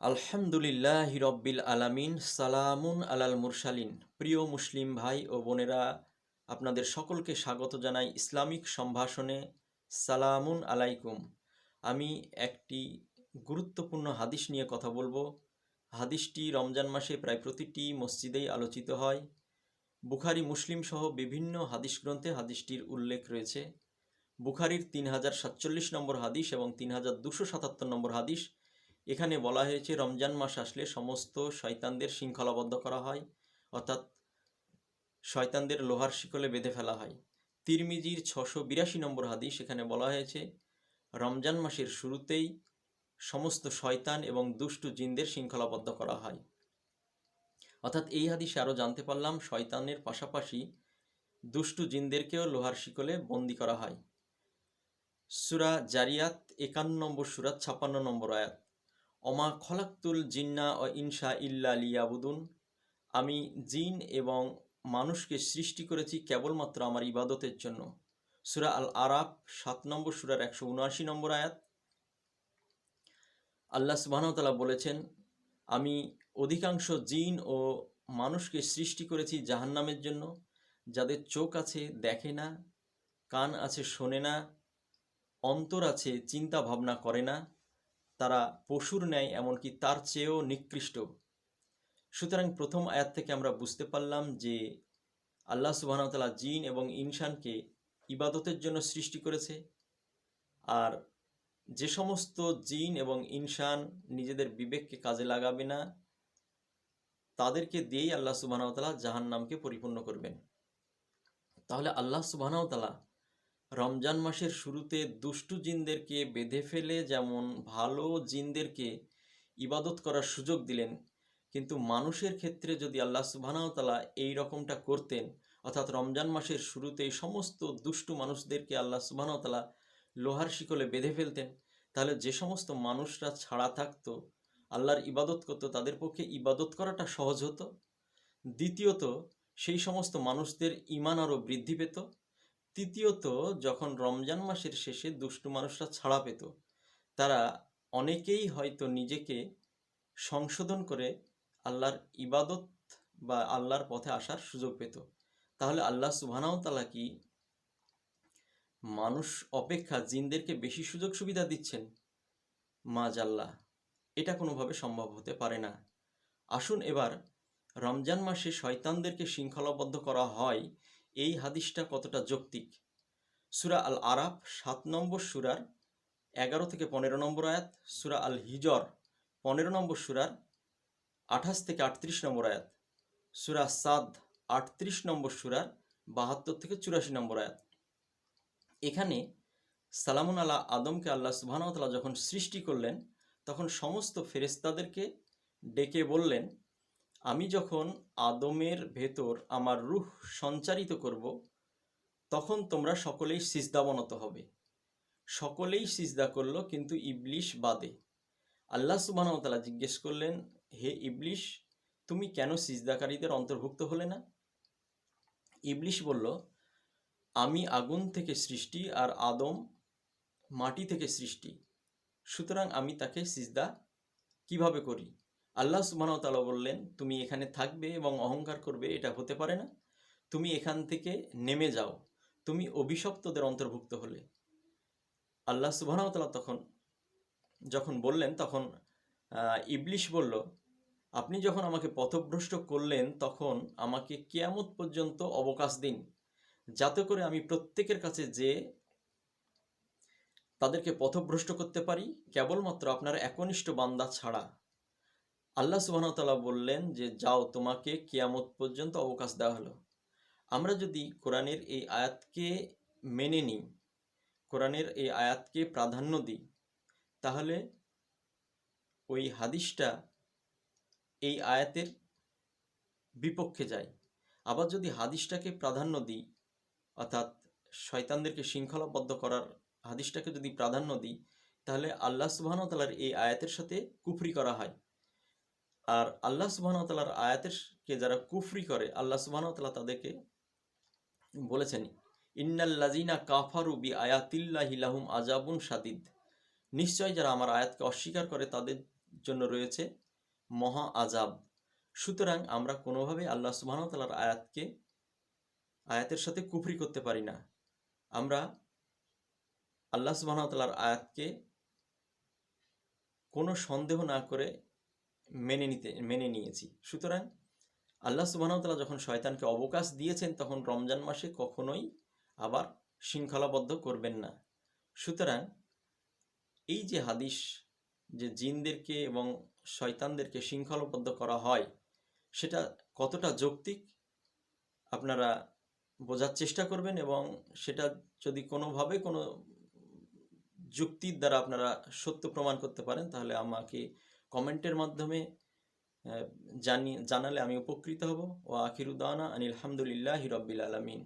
আলহামদুলিল্লাহ রব্বিল আলামিন, সালামুন আলাল মুরসালিন। প্রিয় মুসলিম ভাই ও বোনেরা, আপনাদের সকলকে স্বাগত জানাই ইসলামিক সম্ভাষণে। সালামুন আলাইকুম। আমি একটি গুরুত্বপূর্ণ হাদিস নিয়ে কথা বলব। হাদিসটি রমজান মাসে প্রায় প্রতিটি মসজিদেই আলোচিত হয়। বুখারি, মুসলিম সহ বিভিন্ন হাদিস গ্রন্থে হাদিসটির উল্লেখ রয়েছে। বুখারির তিন হাজার সাতচল্লিশ নম্বর হাদিস এবং তিন হাজার দুশো সাতাত্তর নম্বর হাদিস এখানে বলা হয়েছে, রমজান মাস আসলে সমস্ত শয়তানদের শৃঙ্খলাবদ্ধ করা হয়, অর্থাৎ শয়তানদের লোহার শিকলে বেঁধে ফেলা হয়। তিরমিজির ছশো বিরাশি নম্বর হাদিস এখানে বলা হয়েছে, রমজান মাসের শুরুতেই সমস্ত শয়তান এবং দুষ্টু জিনদের শৃঙ্খলাবদ্ধ করা হয়। অর্থাৎ এই হাদিসে আরও জানতে পারলাম, শয়তানের পাশাপাশি দুষ্টু জিনদেরকেও লোহার শিকলে বন্দি করা হয়। সুরা জারিয়াত একান্ন নম্বর সুরাত ছাপ্পান্ন নম্বর আয়াত। অমা খলাক্তুল জিন্না ও ইনসা ইল্লা লিয়াবুদুন। আমি জিন এবং মানুষকে সৃষ্টি করেছি কেবলমাত্র আমার ইবাদতের জন্য। সুরা আল আরাফ সাত নম্বর সুরার একশো উনআশি নম্বর আয়াত। আল্লাহ সুবাহতালা বলেছেন, আমি অধিকাংশ জিন ও মানুষকে সৃষ্টি করেছি জাহান্নামের জন্য। যাদের চোখ আছে দেখে না, কান আছে শোনে না, অন্তর আছে চিন্তা ভাবনা করে না। তারা পশুর ন্যায় এমনকি তার চেয়েও নিকৃষ্ট। সুতরাং প্রথম আয়াত থেকে আমরা বুঝতে পারলাম যে আল্লাহ সুবাহতাল্লাহ জিন এবং ইনসানকে ইবাদতের জন্য সৃষ্টি করেছে। আর যে সমস্ত জিন এবং ইনসান নিজেদের বিবেককে কাজে লাগাবে না, তাদেরকে দিয়েই আল্লাহ সুবাহতাল্লাহ জাহান নামকে পরিপূর্ণ করবেন। তাহলে আল্লাহ সুবাহতাল্লাহ রমজান মাসের শুরুতে দুষ্টু জিনদেরকে বেঁধে ফেলে যেমন ভালো জিনদেরকে ইবাদত করার সুযোগ দিলেন, কিন্তু মানুষের ক্ষেত্রে যদি আল্লাহ সুবাহতালা এই রকমটা করতেন, অর্থাৎ রমজান মাসের শুরুতে সমস্ত দুষ্টু মানুষদেরকে আল্লাহ সুবাহতালা লোহার শিকলে বেঁধে ফেলতেন, তাহলে যে সমস্ত মানুষরা ছাড়া থাকতো, আল্লাহর ইবাদত করতো, তাদের পক্ষে ইবাদত করাটা সহজ হতো। দ্বিতীয়ত, সেই সমস্ত মানুষদের ইমান আরও বৃদ্ধি পেত তৃতীয়ত, যখন রমজান মাসের শেষে দুষ্টু মানুষরা ছাড়া পেত, তারা অনেকেই হয়তো নিজেকে সংশোধন করে আল্লাহর ইবাদত বা আল্লাহর পথে আসার সুযোগ পেত। তাহলে আল্লাহ সুবহানাও তালা কি মানুষ অপেক্ষা জিনদেরকে বেশি সুযোগ সুবিধা দিচ্ছেন? মাজ আল্লাহ এটা কোনোভাবে সম্ভব হতে পারে না। আসুন এবার রমজান মাসে শয়তানদেরকে শৃঙ্খলাবদ্ধ করা হয় এই হাদিসটা কতটা যৌক্তিক? সুরা আল আরাফ সাত নম্বর সুরার এগারো থেকে পনেরো নম্বর আয়াত, সুরা আল হিজর পনেরো নম্বর সুরার আঠাশ থেকে আটত্রিশ নম্বর আয়াত, সুরা সাদ আটত্রিশ নম্বর সুরার বাহাত্তর থেকে চুরাশি নম্বর আয়াত। এখানে সালামুন আল্লাহ আদমকে আল্লাহ সুবাহতাল্লাহ যখন সৃষ্টি করলেন, তখন সমস্ত ফেরেস্তাদেরকে ডেকে বললেন আমি যখন আদমের ভেতর আমার রুহ সঞ্চারিত করব, তখন তোমরা সকলেই সিজদাবনত হবে। সকলেই সিজদা করল, কিন্তু ইবলিশ বাদে। আল্লাহ সুবাহতালা জিজ্ঞেস করলেন, হে ইবলিশ, তুমি কেন সিজদাকারীদের অন্তর্ভুক্ত হলে না? ইবলিশ বলল, আমি আগুন থেকে সৃষ্টি আর আদম মাটি থেকে সৃষ্টি। সুতরাং আমি তাকে সিজদা কীভাবে করি? আল্লাহ সুবাহতালা বললেন, তুমি এখানে থাকবে এবং অহংকার করবে, এটা হতে পারে না। তুমি এখান থেকে নেমে যাও। তুমি অভিশপ্তদের অন্তর্ভুক্ত হলে। আল্লাহ সুবাহতালা তখন, যখন বললেন, তখন ইবলিশ বলল, আপনি যখন আমাকে পথভ্রষ্ট করলেন, তখন আমাকে কেয়ামত পর্যন্ত অবকাশ দিন। যাতে করে আমি প্রত্যেকের কাছে যে তাদেরকে পথভ্রষ্ট করতে পারি, কেবলমাত্র আপনার একনিষ্ঠ বান্দা ছাড়া। আল্লাহ সুবাহতাল্লাহ বললেন যে, যাও, তোমাকে কিয়ামত পর্যন্ত অবকাশ দেওয়া হলো। আমরা যদি কোরআনের এই আয়াতকে মেনে নিই, কোরআনের এই আয়াতকে প্রাধান্য দিই, তাহলে ওই হাদিসটা এই আয়াতের বিপক্ষে যায়। আবার যদি হাদিসটাকে প্রাধান্য দিই, অর্থাৎ শয়তানদেরকে শৃঙ্খলাবদ্ধ করার হাদিসটাকে যদি প্রাধান্য দিই, তাহলে আল্লাহ সুবাহতালার এই আয়াতের সাথে কুফরি করা হয়। আর আল্লাহ সুবাহতালার আয়াতেরকে যারা কুফরি করে, আল্লাহ সুবাহতাল্লাহ তাদেরকে বলেছেন ইন্নাল্লাজিনা কাফারু বি আয়াতিল্লাহিলাহুম আজাবুন সাদিদ নিশ্চয় যারা আমার আয়াতকে অস্বীকার করে, তাদের জন্য রয়েছে মহা আজাব সুতরাং আমরা কোনোভাবেই আল্লাহ সুবাহতালার আয়াতকে, আয়াতের সাথে কুফরি করতে পারি না। আমরা আল্লাহ সুবাহতালার আয়াতকে কোনো সন্দেহ না করে মেনে নিতে, মেনে নিয়েছি। সুতরাং আল্লাহ সুবাহতাল্লাহ যখন শয়তানকে অবকাশ দিয়েছেন, তখন রমজান মাসে কখনোই আবার শৃঙ্খলাবদ্ধ করবেন না। সুতরাং এই যে হাদিস যে জিনদেরকে এবং শয়তানদেরকে শৃঙ্খলাবদ্ধ করা হয়, সেটা কতটা যৌক্তিক, আপনারা বোঝার চেষ্টা করবেন এবং সেটা যদি কোনোভাবে কোনো যুক্তির দ্বারা আপনারা সত্য প্রমাণ করতে পারেন, তাহলে আমাকে কমেন্টের মাধ্যমে জানি জানালে আমি উপকৃত হব। ও আখিরুদ্দানা আনিল হামদুলিল্লাহ রব্বিল আলমিন।